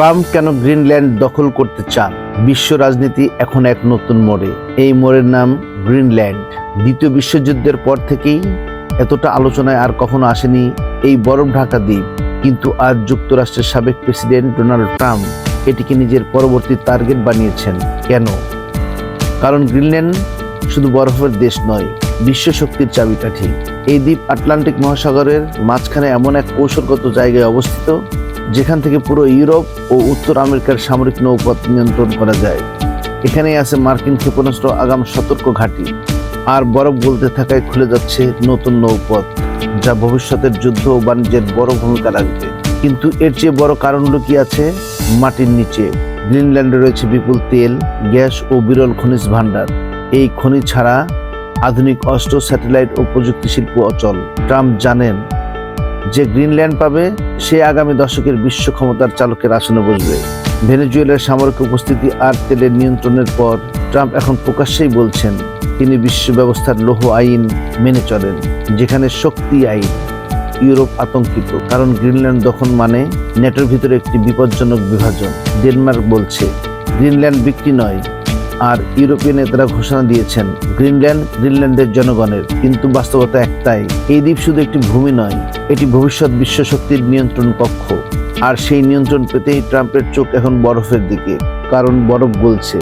Trump কেন Greenland দখল করতে চান? বিশ্ব রাজনীতি এখন এক নতুন মোড়ে। এই মোড়ের নাম গ্রিনল্যান্ড। দ্বিতীয় বিশ্বযুদ্ধের পর থেকেই এতটা আলোচনায় আর কখনো আসেনি এই বরফ ঢাকা দ্বীপ। কিন্তু আজ যুক্তরাষ্ট্রের সাবেক প্রেসিডেন্ট ডোনাল্ড ট্রাম্প এটিকে নিজের পরবর্তী টার্গেট বানিয়েছেন। কেন? কারণ গ্রিনল্যান্ড শুধু বরফের দেশ নয়, বিশ্ব শক্তির চাবিকাঠি। এই দ্বীপ আটলান্টিক মহাসাগরের মাঝখানে এমন এক কৌশলগত জায়গায় অবস্থিত যেখান থেকে পুরো ইউরোপ ও উত্তর আমেরিকার সামরিক নৌপথ নিয়ন্ত্রণ করা যায়। এখানেই আছে মার্কিন ক্ষেপণাস্ত্র আগাম সতর্ক ঘাঁটি। আর বরফ গলতে থাকায় খুলে যাচ্ছে নতুন নৌপথ, যা ভবিষ্যতের যুদ্ধ ও বাণিজ্যের বড় ভূমিকা রাখবে। কিন্তু এর চেয়ে বড় কারণ লুকিয়ে আছে? মাটির নিচে। গ্রিনল্যান্ডে রয়েছে বিপুল তেল, গ্যাস ও বিরল খনিজ ভাণ্ডার। এই খনি ছাড়া আধুনিক অস্ত্র, স্যাটেলাইট ও প্রযুক্তি শিল্প অচল। ট্রাম্প জানেন যে গ্রিনল্যান্ড পাবে, সে আগামী দশকের বিশ্ব ক্ষমতার চালকের আসনে বসবে। ভেনেজুয়েলার সামরিক উপস্থিতি আর তেলের নিয়ন্ত্রণের পর ট্রাম্প এখন প্রকাশ্যেই বলছেন, তিনি বিশ্ব ব্যবস্থার লৌহ আইন মেনে চলেন, যেখানে শক্তি আইন, ইউরোপ আতঙ্কিত। কারণ গ্রিনল্যান্ড দখল মানে নেটোর ভিতরে একটি বিপজ্জনক বিভাজন। ডেনমার্ক বলছে, গ্রিনল্যান্ড বিক্রি নয় আর ইউরোপীয় নেতারা ঘোষণা দিয়েছেন, গ্রিনল্যান্ড, গ্রিনল্যান্ডের জনগণের। কিন্তু বাস্তবতা একটাই, এই দ্বীপ শুধু একটি ভূমি নয়, এটি ভবিষ্যৎ বিশ্ব শক্তির নিয়ন্ত্রণ কক্ষ। আর সেই নিয়ন্ত্রণ পেতেই ট্রাম্পের চোখ এখন বরফের দিকে, কারণ বরফ গলছে।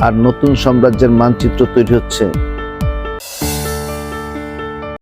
আর নতুন সাম্রাজ্যের মানচিত্র তৈরি হচ্ছে।